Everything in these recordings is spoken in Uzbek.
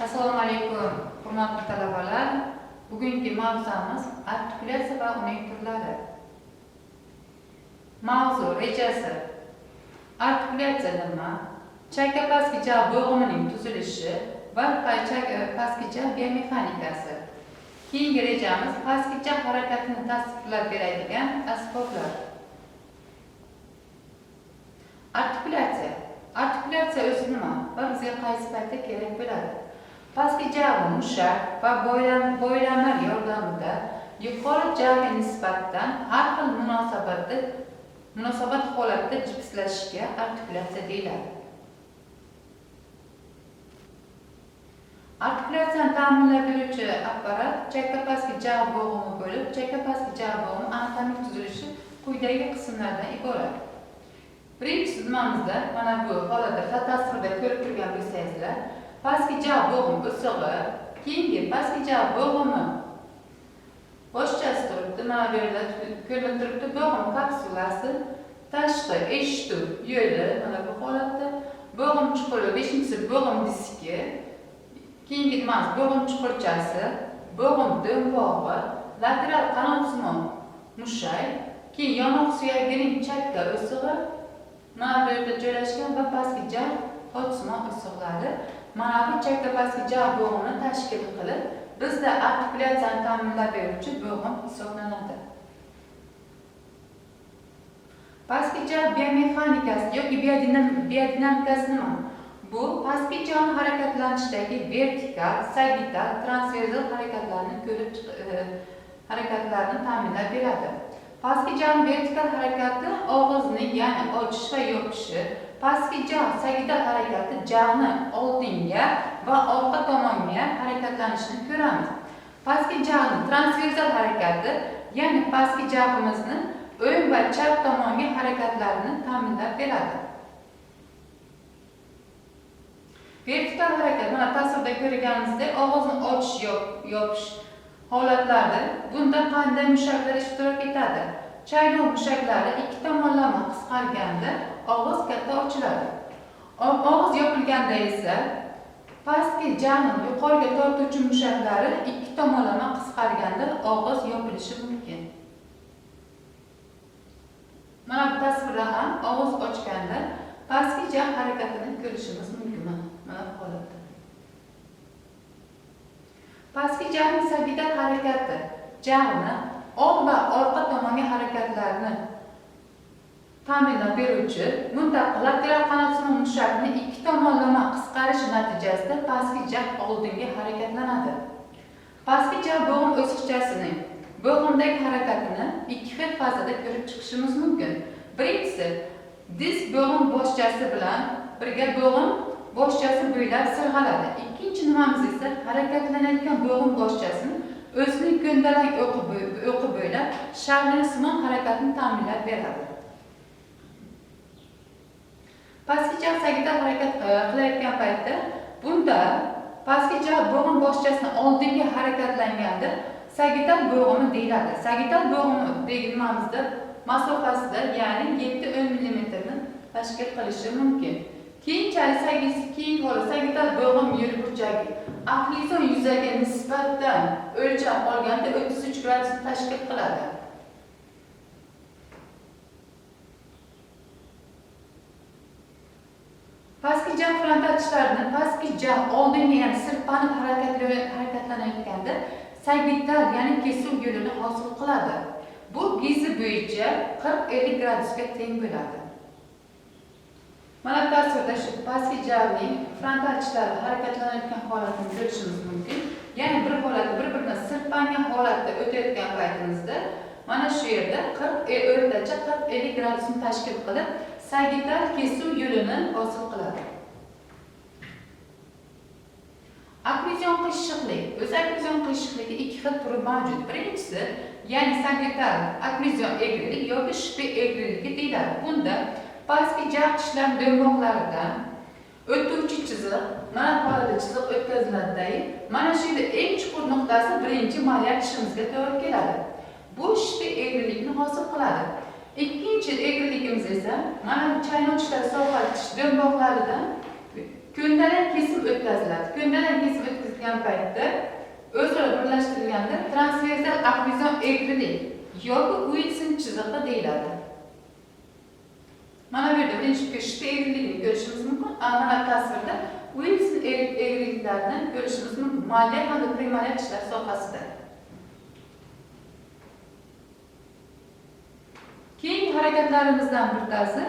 Assalomu alaykum, hurmatli talabalar. Bugungi mavzumiz artikulyatsiya va uning turlari. Mavzu rejasi. Artikulyatsiya nima? Chakka jag bo'g'imining tuzilishi va pastki jag biomexanikasi. Keyingi rejamiz jag harakatini tasvirlab beradigan asboblar. Artikulyatsiya. Artikulyatsiya o'zi nima va bizga qaysi paytda kerak bo'ladi? Pastki jag'i mushak va bo'ylamlar yordamida yuqori jag'ga nisbatan har xil munosabatda munosabat holatida jipslashishga artikulyatsiya deyiladi. Artikulyatsiyani ta'minlab beruvchi apparat chakka pastki jag' bo'g'imi bo'lib, chakka pastki jag' bo'g'imi anatomik tuzilishi quyidagi qismlardan iborat. Birinchi nimamizda mana bu holatda tasvirda ko'rib turgan bo'lsangizlar, pastki jag' bo'g'im o'sig'i, keyingi pastki jag' bo'g'imi boshchasi turibdi, mana bu yerda ko'rinib turibdi, bo'g'im kapsulasi, tashqi eshituv yo'li mana bu holatda, bo'g'im chuquri, beshinchisi bo'g'im diski, keyingi nimamiz bo'g'im chuqurchasi, bo'g'im do'mbog'i, lateral qanotsimon mushak, keyin yonoq suyagining chakka o'sig'i, mana bu yerda joylashgan va pastki jag' qotsimon o'siqlari mana bu chakka pastki jag' bo'g'ini tashkil qilib, bizda artikulyatsiyani ta'minlab beruvchi bo'g'im hisoblanadi. Pastki jag' biomexanikasi yoki biodinamikasi nima? Bu pastki jag'ning harakatlanishdagi vertikal, sagital, transverzal harakatlarni ko'rib chiq- e, harakatlarni ta'minlab beradi. Pastki jag'ning vertikal harakati og'izni, ya'ni ochish va yopishi, pastki jag' sagital harakati jag'ni oldinga va orqa tomonga harakatlanishini ko'ramiz. Pastki jag'ning transverzal harakati, ya'ni pastki jag'imizni o'ng va chap tomonga harakatlarini ta'minlab beradi. Vertikal harakat mana tasvirda ko'rganimizdek og'izni ochish yopish holatlarida bunda qanday mushaklar ishtirok etadi? Chaynov mushaklari ikki tomonlama qisqarganda og'iz katta ochiladi. Og'iz yopilganda esa pastki jag'ning yuqoriga tortuvchi mushaklari ikki tomonlama qisqarganda og'iz yopilishi mumkin. Mana bu tasvirda ham og'iz ochganda pastki jag' harakatini ko'rishimiz mumkin. Mana bu holatda. Pastki jag'ning sabida harakati jag'ni old va orqa tomonga harakatlarni ta'minlab beruvchi muntaqil lateral qanotsimon mushakni ikki tomonlama qisqarishi natijasida pastki jag' oldinga harakatlanadi. Pastki jag' bo'g'im o'siqchasining bo'g'imdagi harakatini ikki xil fazada ko'rib chiqishimiz mumkin. Birinchisi disk bo'g'im boshchasi bilan birga bo'g'im boshchasi bo'ylab sirg'aladi. Ikkinchi nimamiz esa harakatlanayotgan bo'g'im boshchasini o'zining ko'ndalang o'qi bo'ylab sharnirsimon harakatni ta'minlab beradi. Pastki jag' harakat e, qilayotgan paytda bunda pastki bo'g'im boshchasini oldinga harakatlanganda sagital bo'g'imi deyiladi. Sagital bo'g'imi deganimizda masofasida, ya'ni yetti o'n millimetrni tashkil qilishi mumkin. Keyinchalik sagis keyin holat sagital bo'g'im yo'l burchagi aflizon yuzaga nisbatan o'lcham olganda 33 gradusni tashkil qiladi. Pastki jag' pastki jag' oldinga ya'ni sirpanib harakatlanayotganda sagittal ya'ni kesuv yo'lini hosil qiladi. Bu bezi bo'yicha 40-50 gradusga teng bo'ladi. Mana bu tasvirda shu pastki jag'ning frontal harakatlanayotgan holatini ko'rishimiz mumkin. Ya'ni bir holatda bir-birini sirpangan holatda o'tayotgan paytimizda mana shu yerda 40 o'rtacha 40-50 gradusni tashkil qilib, sagittal kesuv yo'lini hosil qiladi. миллион кашыклы, өзәк миллион кашыклыгы ике хил түрі мәжүд. Біріншісі, яғни санитар акмизион eğrilik yoki shpi eğriligi deyiladi. Bunda pastki jag tishlam do'mboqlaridan o'tuvchi chiziq, mana bolada chiziq o'tkaziladi. Mana shu yerda eng chuqur nuqtasi birinchi maliya tishimizga to'g'ri. Bu shpi eğrilikni hosil qiladi. Ikkinchi eğriligimiz esa mana chaynoqchilar sovg'ali tish do'mboqlaridan ko'ndalang kesim o'tkaziladi. Ko'ndalang kesim o'tkazilgan paytda o'zaro birlashtirilganda transversal okklyuzon egrilik yoki Uilson chizig'i deyiladi. Mana bu yerda birinchi shishta egriligini ko'rishimiz mumkin. Mana tasvirda Uilson egriliklarni ko'rishimiz mumkin. Moliya hamda primariya ishlar sohasida. Keyingi harakatlarimizdan bittasi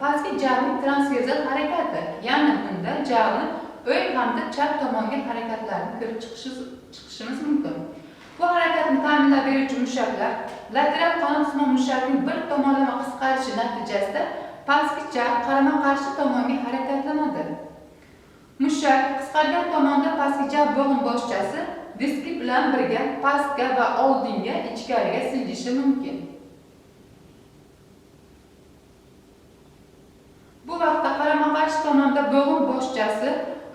pastki jag'ning transversal harakati. Jag'ni o'ng hamda chap tomonga harakatlarni ko'rib chiqishimiz mumkin. Bu harakatni ta'minlab beruvchi mushaklar lateral qanotsimon mushakning bir tomonlama qisqarishi natijasida pastki jag' qarama-qarshi tomonga harakatlanadi. Mushak qisqargan tomonda pastki jag' bo'g'in boshchasi diski bilan birga pastga va oldinga ichkariga siljishi mumkin. Bu vaqtda qarama-qarshi tomonda bo'g'in boshchasi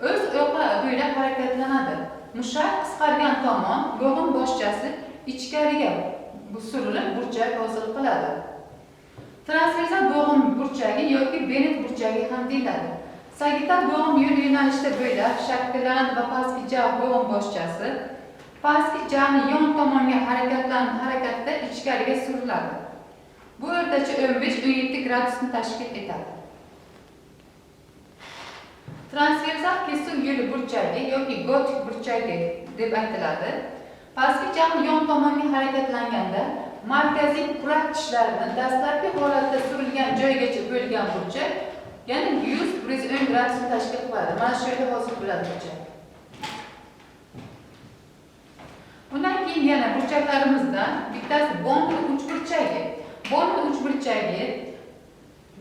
o'z o'qi bo'ylab harakatlanadi. Mushak qisqargan tomon bo'g'in boshchasi ichkariga surilib burchak hosil qiladi. Transversal bo'g'in burchagi yoki benet burchagi ham deyiladi. Sagital bo'g'in yo'l yo'nalishida bo'ylab shakllanadi va pastki jag' bo'g'in boshchasi pastki jag'ni yon tomonga harakatlan harakatda ichkariga suriladi. Bu o'rtacha 15-17 gradusni tashkil etadi. Transversal kesim yo'li burchagi yoki gotik burchagi deb aytiladi. Pastki jag'ni yon tomonga harakatlanganda markaziy kurak tishlarini dastlabki holatda surilgan joygacha bo'lgan burchak, ya'ni 100-110 gradusni tashkil qiladi. Mana shu yerda hosil bo'ladi burchak. Bundan keyin yana burchaklarimizdan bittasi bonli uch burchagi. Bonli uch burchagi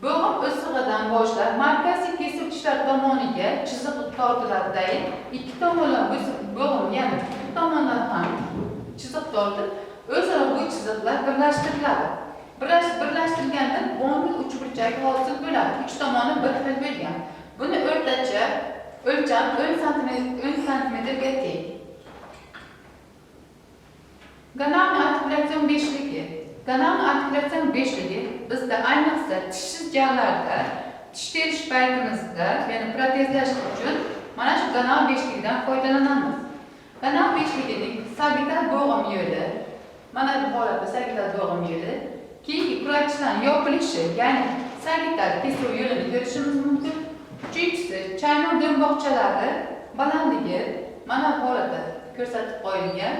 bo'g'im o'sig'idan boshlab markaziy kesib tishlar tomoniga chiziq tortiladidayin ikki tomonlama bo'g'im ya'ni ikki tomondan ham chiziq tortib o'zaro bu chiziqlar birlashtiriladi. Birlashtirilganda bonli uchburchak hosil bo'ladi. Uch tomoni bir xil bo'lgan. Buni o'rtacha o'lcham 10 sm 10 sm-ga teng. Kanalni artikulyatsiyon beshligi. Kanalni artikulyatsiyon beshligi bizda ayniqsa tishsiz jag'larda tish terish paytimizda, ya'ni protezlash uchun mana shu kanal beshligidan foydalanamiz. Kanal beshligining sagital bo'g'im yo'li, mana bu holatda sagital bo'g'im yo'li, keyingi kurakchidan yopilishi, ya'ni sagital kesuv yo'lini ko'rishimiz mumkin. Uchinchisi, chaynoq do'mboqchalari balandligi mana bu holatda ko'rsatib qo'yilgan.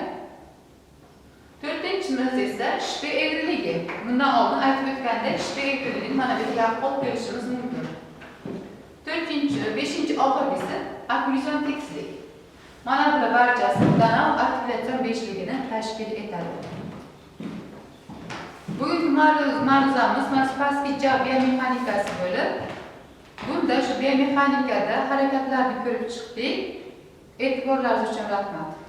Töredeki müəssisələr şifə evriligi. Bundan oldun aytib o'tganda shifra evriligi mana biz yaqqol ko'rishimiz mumkin. 4-5 oxirgisi okkulyasion tekislik. Mana bular barchasi kanal okkulyasion beshligini tashkil etadi. Bugungi ma'ruzamiz mana spaskiy biomehanikasi bo'lib, bunda shu biomehanikada harakatlarni ko'rib chiqdik. E'tiborlaringiz uchun rahmat.